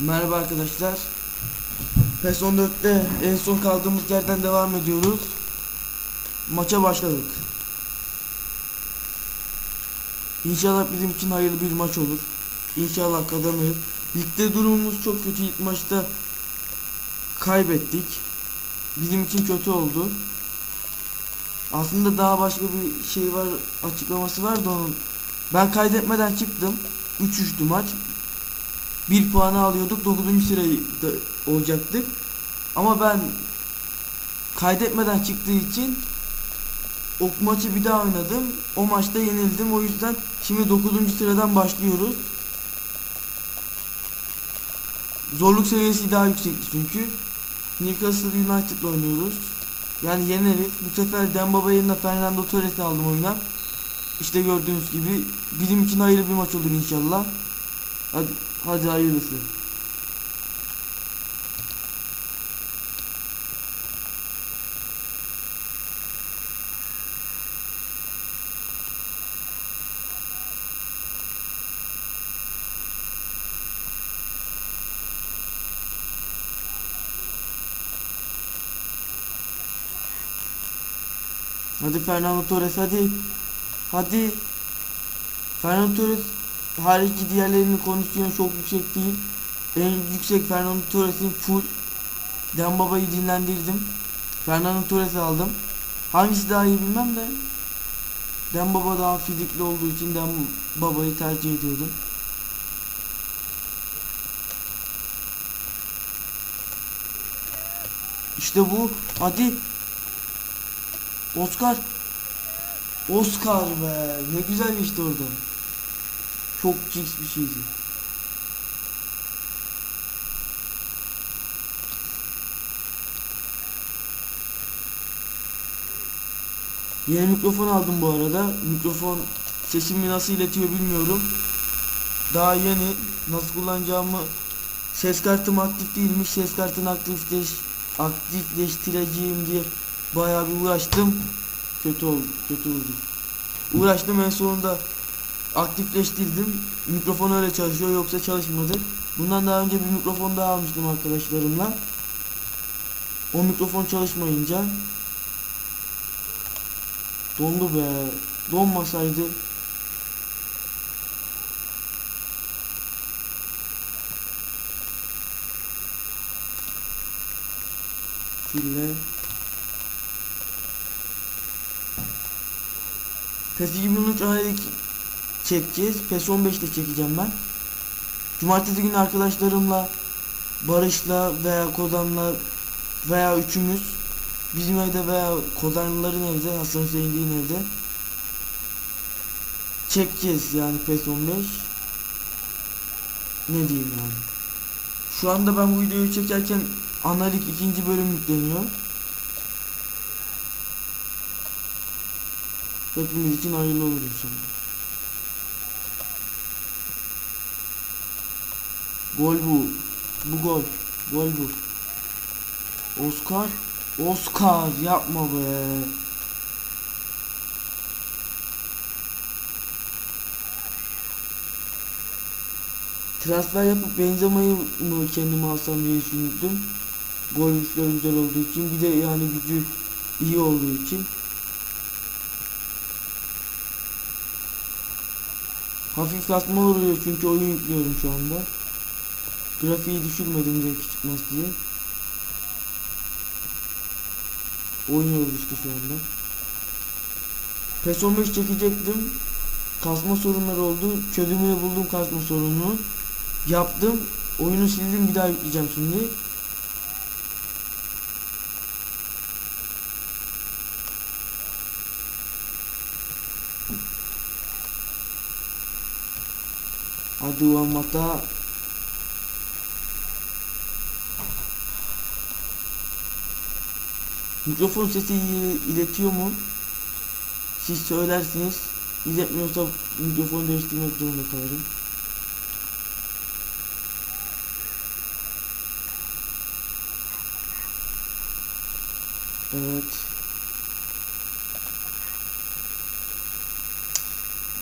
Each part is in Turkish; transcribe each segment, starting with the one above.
Merhaba arkadaşlar. PES 14'te en son kaldığımız yerden devam ediyoruz. Maça başladık. İnşallah bizim için hayırlı bir maç olur. İnşallah kazanırız. Ligde durumumuz çok kötü. İlk maçta kaybettik. Bizim için kötü oldu. Aslında daha başka bir şey var, açıklaması var da onun. Ben kaydetmeden çıktım. 3-3'tü maç. Bir puanı alıyorduk. 9. sırayı olacaktık. Ama ben kaydetmeden çıktığı için o maçı bir daha oynadım. O maçta yenildim. O yüzden şimdi 9. sıradan başlıyoruz. Zorluk seviyesi daha yüksekti çünkü. Newcastle United'la oynuyoruz. Yani yeneriz. Bu sefer Dembaba yerine Fernando Torres'i aldım oyuna. İşte gördüğünüz gibi bizim için hayırlı bir maç olur inşallah. Hadi, hadi hayırlısı. Hadi Fernando Torres hadi. Hadi. Fernando Torres harici diğerlerinin kondisyonu çok yüksek değil. En yüksek Fernando Torres'in full. Dembaba'yı dinlendirdim. Fernando Torres'i aldım. Hangisi daha iyi bilmem de. Dembaba daha fizikli olduğu için Dembaba'yı tercih ediyordum. İşte bu. Hadi. Oscar. Oscar be. Ne güzel geçti orada. Çok ciks bir şeydi. Yeni mikrofon aldım bu arada. Mikrofon sesimi nasıl iletiyor bilmiyorum. Daha yeni nasıl kullanacağımı ses kartım aktif değilmiş. Ses kartını aktifleş, aktifleştireceğim diye bayağı bir uğraştım. Kötü oldu. Kötü oldu. Uğraştım en sonunda aktifleştirdim. Mikrofon öyle çalışıyor yoksa çalışmadı. Bundan daha önce bir mikrofon daha almıştım arkadaşlarımla. O mikrofon çalışmayınca dondu be. Donmasaydı Fille PES 2013 aylık çekeceğiz. PES 15'te çekeceğim ben. Cumartesi günü arkadaşlarımla Barış'la veya Kozan'la veya üçümüz bizim evde veya Kozanlıların evde Hasan Hüseyin'in evde çekeceğiz yani PES 15 ne diyeyim yani şu anda ben bu videoyu çekerken analik ikinci bölüm yükleniyor hepimiz için hayırlı olur inşallah Gol bu. Bu gol. Gol bu. Oscar. Oscar yapma be. Transfer yapıp Benzema'yı mı kendime alsam diye düşündüm. Gol güçleri güzel olduğu için. Bir de yani gücü iyi olduğu için. Hafif kasma oluyor çünkü oyun yüklüyorum şu anda. Grafiği düşürmedim zevki çıkmaz diye. Oynuyoruz işte şu anda. PES 15 çekecektim. Kasma sorunları oldu. Çözümünü buldum kasma sorununu. Yaptım. Oyunu sildim bir daha yükleyeceğim şimdi. Hadi ulan mata. Mikrofon sesi iletiyor mu? Siz söylersiniz. İletmiyorsa mikrofonu değiştirmek zorunda kalırım. Evet.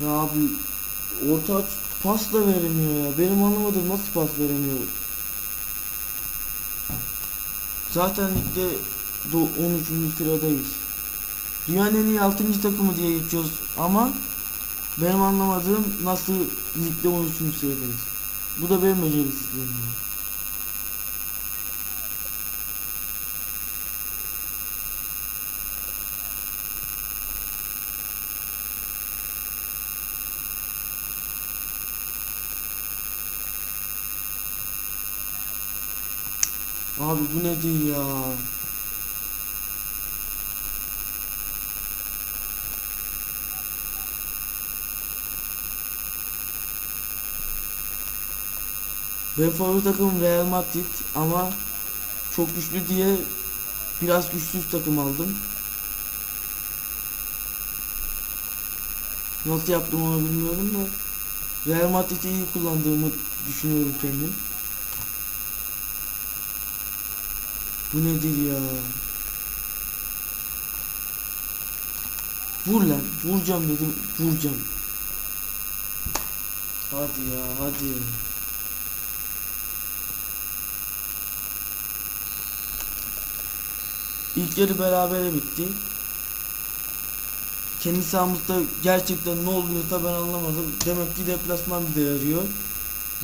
Ya abi orta pas da veremiyor ya. Benim anlamadığım nasıl pas veremiyor. Zaten ligde 13. sıradayız. Dünyanın en iyi 6. takımı diye geçiyoruz ama benim anlamadığım nasıl ligde 13. sıradayız. Bu da benim beceriksizliğim. Abi bu nedir ya? Benim favori takımım Real Madrid ama çok güçlü diye biraz güçsüz takım aldım. Nasıl yaptım onu bilmiyorum da Real Madrid'i iyi kullandığımı düşünüyorum kendim. Bu nedir ya? Vur lan. Vuracağım dedim. Vuracağım. Hadi ya hadi. İlk yarı berabere bitti. Kendi sahamızda gerçekten ne oluyorsa ben anlamadım. Demek ki deplasman bize yarıyor.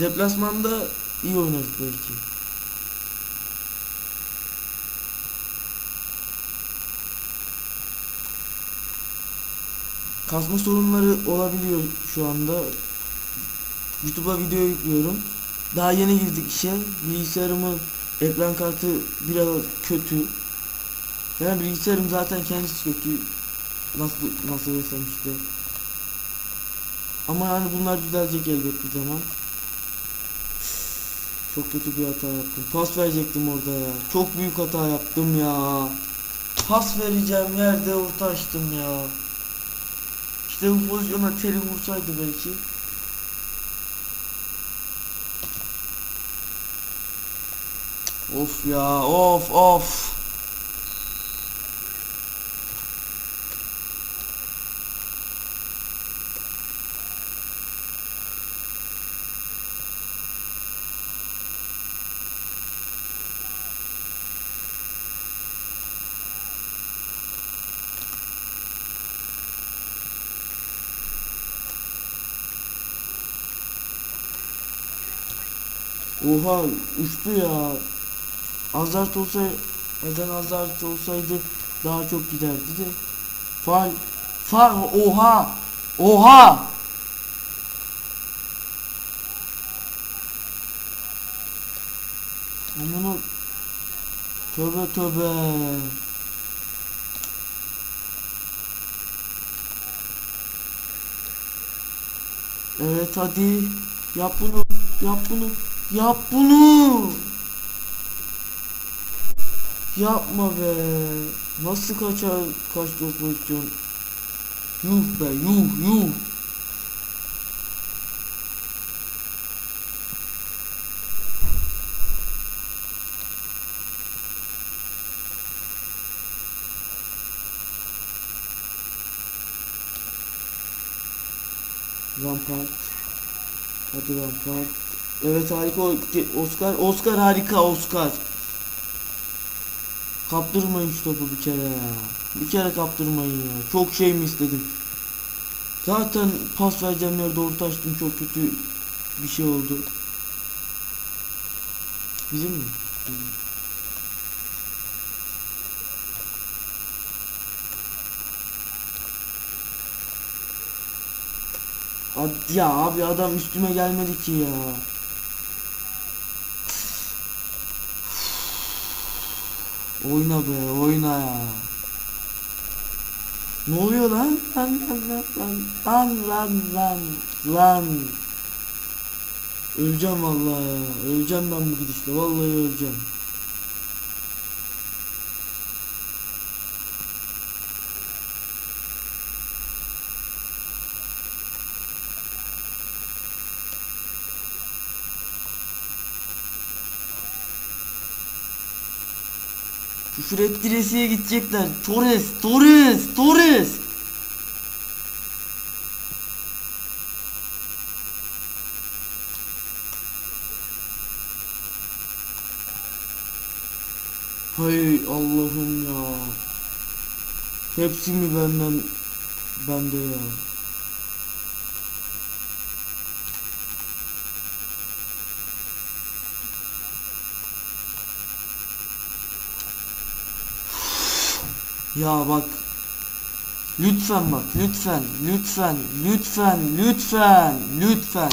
Deplasmanda iyi oynarız belki. Kasma sorunları olabiliyor şu anda. YouTube'a video yüklüyorum. Daha yeni girdik işe. Bilgisayarımın ekran kartı biraz kötü. Yani bilgisayarım zaten kendisi kötü. Nasıl nasıl desem işte. Ama yani bunlar düzelecek elbet bir zaman. Çok kötü bir hata yaptım. Pas verecektim orada ya. Çok büyük hata yaptım ya. Pas vereceğim yerde orta açtım ya. İşte bu pozisyona teri vursaydı belki. Of ya of of. Oha uçtu ya. Azart olsa neden Azart olsaydı daha çok giderdi de. Fal fal oha oha Amına Tövbe tövbe Evet hadi yap bunu yap bunu yap bunu. Yapma be. Nasıl kaçar kaçtı o pozisyon Yuh be yuh yuh. Rampart. Hadi Rampart Evet harika. Oscar Oscar harika Oscar. Kaptırmayın şu topu bir kere ya. Bir kere kaptırmayın ya. Çok şey mi istedim? Zaten pas vereceğim yerde orta açtım çok kötü bir şey oldu. Bizim mi? Ya abi adam üstüme gelmedi ki ya. Oyna be oyna ya. Ne oluyor lan? Lan lan lan lan lan lan lan lan. Öleceğim vallahi ya. Öleceğim ben bu gidişle. Vallahi öleceğim. Küfür ettiresiye gidecekler. Torres, Torres, Torres. Hay Allah'ım ya. Hepsi mi benden bende ya. Ya bak. Lütfen bak, lütfen, lütfen, lütfen, lütfen, lütfen.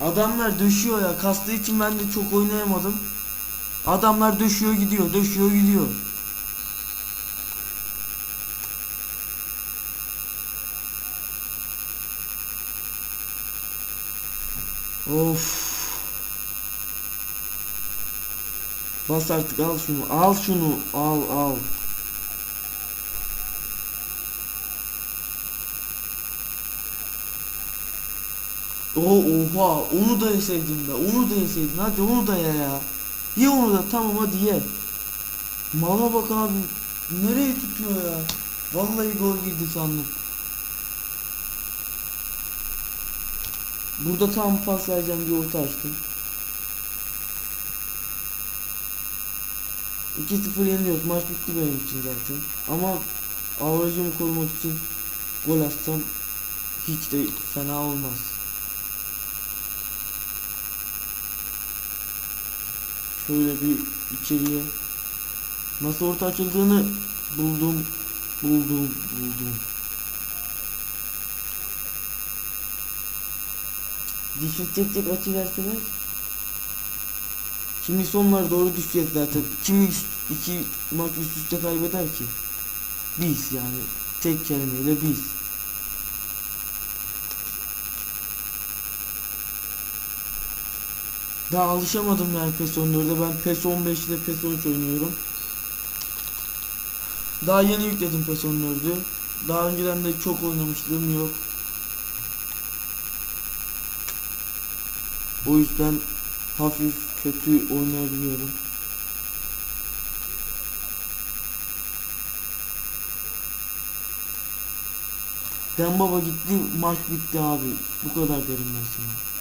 Adamlar döşüyor ya. Kastığı için ben de çok oynayamadım. Adamlar döşüyor gidiyor, döşüyor gidiyor. Of. Bas artık al şunu. Al şunu. Al al. Oo oha onu da yeseydin be. Onu da yeseydin. Hadi onu da ye ya. Ye onu da tamam hadi ye. Mala bak abi. Nereye tutuyor ya? Vallahi gol girdi sandım. Burada tam pas vereceğim bir orta açtım. 2-0 yeniliyoruz. Maç bitti benim için zaten. Ama averajımı korumak için gol atsam hiç de fena olmaz. Şöyle bir içeriye nasıl orta açıldığını buldum. Buldum, buldum. Dişi tek tek açı verseler Şimdi sonlara doğru düşeceğiz zaten. Kim üst, iki maç üst üste kaybeder ki? Biz yani. Tek kelimeyle biz. Daha alışamadım yani PES 14'e. Ben PES 15 ile PES 13 oynuyorum. Daha yeni yükledim PES 14'ü. Daha önceden de çok oynamışlığım yok. O yüzden hafif kötü oynayabiliyorum. Dembaba gitti maç bitti abi. Bu kadar derim ben sana.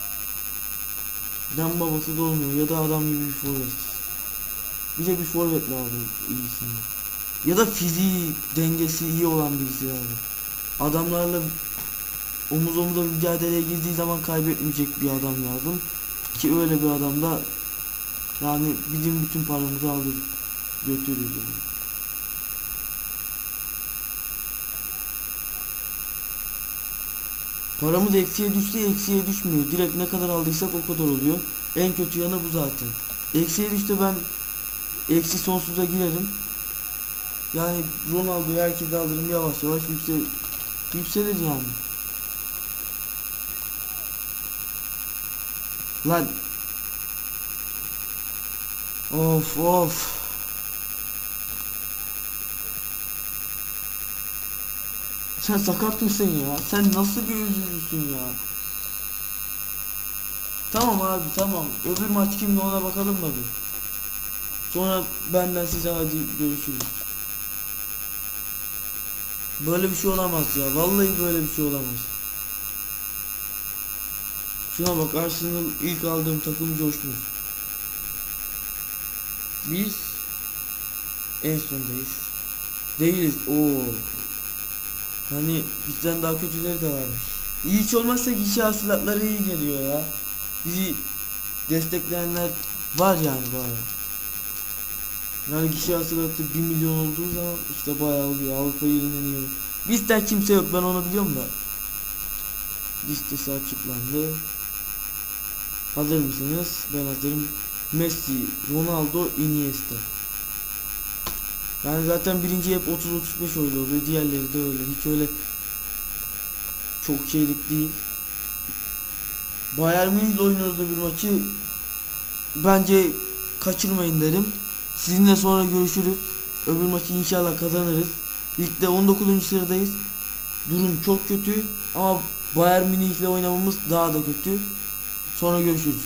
Dembabası da olmuyor ya da adam gibi bir forvet. Bir de bir forvet lazım iyisini. Ya da fiziği dengesi iyi olan birisi lazım. Adamlarla omuz omuza mücadeleye girdiği zaman kaybetmeyecek bir adam lazım. Ki öyle bir adam da yani bizim bütün paramızı alır götürür yani. Paramız eksiye düşse eksiye düşmüyor. Direkt ne kadar aldıysak o kadar oluyor. En kötü yanı bu zaten. Eksiye düştü ben eksi sonsuza girerim. Yani Ronaldo'yu herkese alırım yavaş yavaş yüksel yükselir yani. Lan Of of. Sen sakat mısın ya? Sen nasıl bir üzücüsün ya? Tamam abi tamam. Öbür maç kimde ona bakalım da bir. Sonra benden size hadi görüşürüz. Böyle bir şey olamaz ya. Vallahi böyle bir şey olamaz. Şuna bak Arsenal ilk aldığım takım coşmuş. Biz en sondayız. Değiliz. Oo. Hani bizden daha kötüleri de varmış. İyi hiç olmazsa gişe hasılatları iyi geliyor ya. Bizi destekleyenler var yani bayağı. Yani gişe hasılatı 1 milyon olduğu zaman işte bayağı oluyor. Avrupa yılının en iyi. Bizden kimse yok ben onu biliyorum da. Listesi açıklandı. Hazır mısınız? Ben hazırım. Messi, Ronaldo, Iniesta. Yani zaten birinci hep 30-35 öyle oluyor. Diğerleri de öyle. Hiç öyle çok şeylik değil. Bayern oynuyoruz da bir maçı. Bence kaçırmayın derim. Sizinle sonra görüşürüz. Öbür maçı inşallah kazanırız. Ligde 19. sıradayız. Durum çok kötü ama Bayern Münih'le oynamamız daha da kötü. Sonra görüşürüz.